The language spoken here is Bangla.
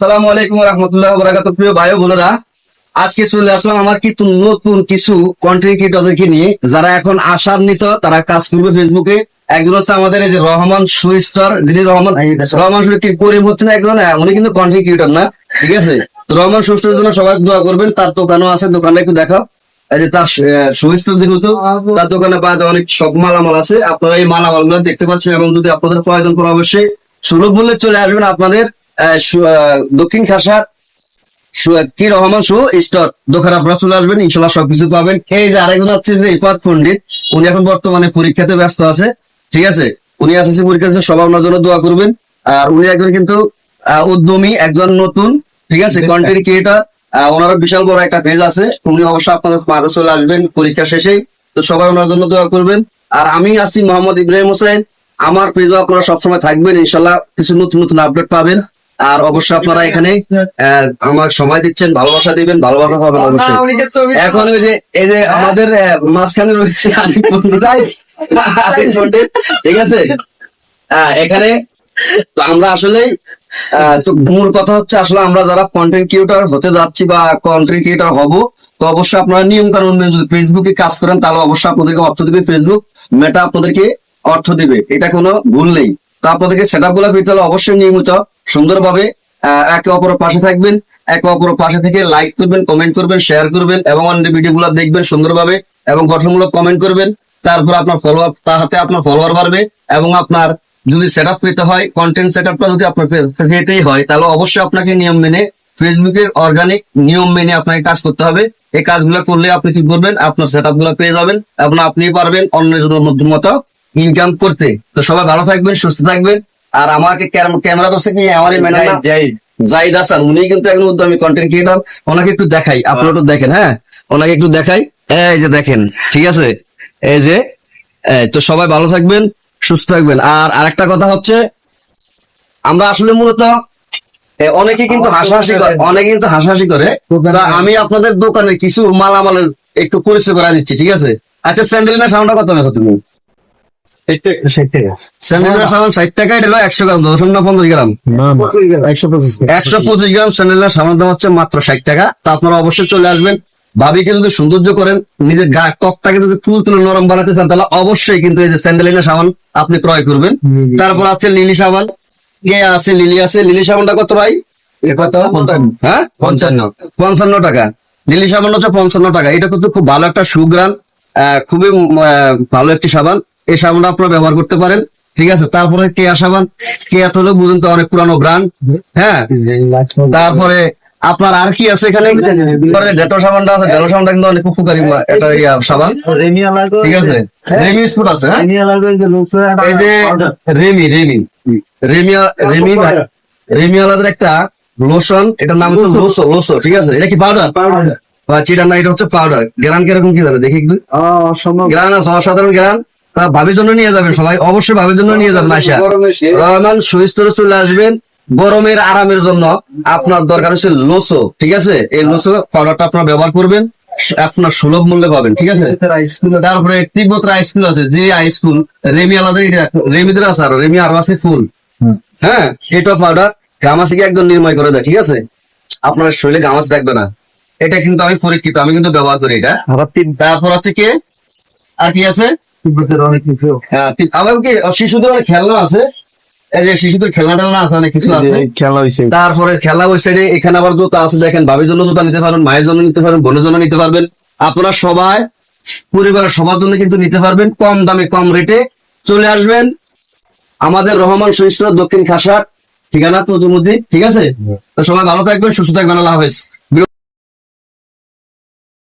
সালামু আলাইকুম রহমতুল্লাহ বরাকাত প্রিয় ভাই বোনেরা আজকে চলে আসলাম আমার কিছু নতুন কিছু কন্টেন্ট ক্রিয়েটরদেরকে নিয়ে। যারা এখন আশার নিত তারা কাজ করবে ফেসবুকে একজন হচ্ছে আমাদের এই যে রহমান সুইস্টার যিনি রহমান রহমান সুইস্টার কি করিম হচ্ছে না একজন? হ্যাঁ, উনি কিন্তু কন্টেন্ট ক্রিয়েটর না ঠিক আছে? রহমান সুইস্টারের জন্য সবাই দোয়া করবেন। তার দোকানও আছে দোকানটা একটু দেখাও। এই যে তার সুইস্টার দেখুন তো। তার দোকানে পাওয়া যায় অনেক সব মালামাল আছে। আপনারা এই মালামালগুলো দেখতে পাচ্ছেন এবং যদি আপনাদের প্রয়োজন পড়ে অবশ্যই সুলভ মূল্যে চলে আসবেন আপনাদের দক্ষিণ খাসার সু- কি রহমান শু স্টোর। দোকানে আপনারা চলে আসবেন ইনশাল্লাহ সবকিছু পাবেন। এই যে আরেকজন হচ্ছে যে ইফাত পন্ডিত উনি এখন বর্তমানে পরীক্ষাতে ব্যস্ত আছে ঠিক আছে? উনি এসএসসি পরীক্ষাতে সবাই ওনার জন্য দোয়া করবেন। আর উনি একজন কিন্তু উদ্যমী একজন নতুন ঠিক আছে? কন্টেন্ট ক্রিয়েটার ওনারও বিশাল বড় একটা পেজ আছে। উনি অবশ্যই আপনাদের মাঝে চলে আসবেন পরীক্ষা শেষেই। তো সবাই ওনার জন্য দোয়া করবেন। আর আমি আছি মোহাম্মদ ইব্রাহিম হোসেন। আমার পেজও আপনারা সবসময় থাকবেন ইনশাল্লাহ কিছু নতুন নতুন আপডেট পাবেন। আর অবশ্যই আপনারা এখানে আমার সময় দিচ্ছেন ভালোবাসা দিবেন ভালোবাসা পাবেন অবশ্যই। এখন ওই যে এই যে আমাদের মাঝখানে রয়েছে ঠিক আছে? এখানে তো আমরা আসলে মূল কথা হচ্ছে আসলে আমরা যারা কন্টেন্ট ক্রিয়েটর হতে যাচ্ছি বা কন্টেন্ট ক্রিয়েটর হব তো অবশ্যই আপনারা নিয়ম কানুন মেনে যদি ফেসবুকে কাজ করেন তাহলে অবশ্যই আপনাদেরকে অর্থ দিবে ফেসবুক মেটা আপনাদেরকে অর্থ দিবে এটা কোনো ভুল নেই। তো আপনাদেরকে সেট আপগুলো পেতে হলে অবশ্যই নিয়মিত সুন্দরভাবে একে অপরের পাশে থাকবেন, একে অপরের পাশে থেকে লাইক করবেন কমেন্ট করবেন শেয়ার করবেন এবং অন্য ভিডিও গুলো দেখবেন সুন্দরভাবে এবং গঠনমূলক কমেন্ট করবেন। তারপর আপনার ফলোয়ার তাহাতে আপনার ফলোয়ার বাড়বে এবং আপনার যদি সেট আপ পেতে হয় কন্টেন্ট সেট আপটা যদি আপনার পেতেই হয়, তাহলে অবশ্যই আপনাকে নিয়ম মেনে ফেসবুকের অর্গানিক নিয়ম মেনে আপনাকে কাজ করতে হবে। এই কাজগুলো করলে আপনি কি করবেন? আপনার সেট আপগুলো পেয়ে যাবেন এবং আপনি পারবেন অন্যের মতো ইনকাম করতে। তো সবাই ভালো থাকবেন, সুস্থ থাকবেন। আর আমাকে ক্যামেরা দর্শক নিয়ে আমার জাহিদ হাসান উনি কিন্তু একজন উদ্যমী কন্টেন্ট ক্রিয়েটর ওনাকে একটু দেখাই। আপনারা তো দেখেন হ্যাঁ? ওনাকে একটু দেখাই। এই যে দেখেন ঠিক আছে? এই যে তো সবাই ভালো থাকবেন সুস্থ থাকবেন। আর আরেকটা কথা হচ্ছে আমরা আসলে মূলত অনেকে কিন্তু হাসাহাসি করে অনেকে কিন্তু হাসাহাসি করে। আমি আপনাদের দোকানে কিছু মালামালের একটু পরিচয় করা দিচ্ছি ঠিক আছে? আচ্ছা স্যান্ডেলিনা সাউন্ডটা কত গেছো তুমি? ষাট টাকা। এটা একশো গ্রাম দশম না পঞ্চাশ গ্রাম। একশো পঁচিশ একশো গ্রাম স্যান্ডেলের সামান্য দাম হচ্ছে মাত্র ষাট টাকা। তা আপনারা অবশ্যই চলে আসবেন। ভাবিকে যদি সৌন্দর্য করেন নিজের গা ত্বকটাকে যদি তুল তুলে নরম বানাতে চান তাহলে অবশ্যই কিন্তু এই যে স্যান্ডেলিনা সাবান আপনি ক্রয় করবেন। তারপর আছে লিলি সাবান। কে আছে? লিলি আছে। লিলি সাবানটা কত ভাই? কত? হ্যাঁ? পঞ্চান্ন। পঞ্চান্ন টাকা। লিলি সাবান হচ্ছে পঞ্চান্ন টাকা। এটা কিন্তু খুব ভালো একটা সুগ্রাম আহ, খুবই আহ, ভালো একটি সাবান। এই সাবানটা আপনারা ব্যবহার করতে পারেন ঠিক আছে? তারপরে কেয়া সাবান কেয়া তো হলো বুঝুন তো অনেক পুরানো ব্র্যান্ড হ্যাঁ? তারপরে আপনার আর কি আছে এখানে? ডেটো সাবানটা আছে ডেটো সাবানটা কিন্তু অনেক উপকারী একটা ইয়া সাবান। ঠিক আছে? রেমি স্পুট আছে হ্যাঁ? এই যে রেমি রেমি। রেমি রেমি রেমি আলাদার একটা লোশন এটার নাম হচ্ছে লোসো লোসো ঠিক আছে? এটা কি পাউডার পাউডার বা চিটা না এটা হচ্ছে পাউডার গ্রান কীরকম কি জানে দেখি একটু। গ্রান আছে অসাধারণ গ্রান। ভাবির জন্য নিয়ে যাবেন সবাই। অবশ্যই ভাবির জন্য নিয়ে যাবেন আশা রহমান সুইস্টোরে চলে আসবেন। গরমের আরামের জন্য আপনার দরকার হচ্ছে লোসো ঠিক আছে? এই লোসো পাউডারটা আপনার ব্যবহার করবেন আপনার সুলভ মূল্যে পাবেন ঠিক আছে? তারপরে তিব্বত স্কুল আছে যে হাই স্কুল রেমি আলাদা এটা রেমিদের আছে আর রেমি আরও আছে ফুল হ্যাঁ এটা পাউডার গামাসিকে একদম নির্ময় করে দেয় ঠিক আছে? আপনার শরীরে গামাস থাকবে না। এটা কিন্তু আমি পরীক্ষিত আমি কিন্তু ব্যবহার করি এটা। তারপর হচ্ছে কে? আর কি আছে? অনেক কিছু। হ্যাঁ, তি- আবার কি শিশুদের অনেক খেলনা আছে? এই যে শিশুদের খেলনা টেলনা আছে অনেক কিছু আছে। খেলা হয়েছে তারপরে খেলা সাইডে এখানে আবার জুতা আছে দেখেন ভাবির জন্য জুতা নিতে পারবেন মায়ের জন্য নিতে পারবেন বোনের জন্য নিতে পারবেন। আপনারা সবাই পরিবারের সবার জন্য কিন্তু নিতে পারবেন কম দামে কম রেটে। চলে আসবেন আমাদের রহমান সুইস্টার দক্ষিণ খাসার ঠিকানা তো ঠিক আছে? তো সবাই ভালো থাকবেন সুস্থ থাকবেন আল্লাহ হাফেজ।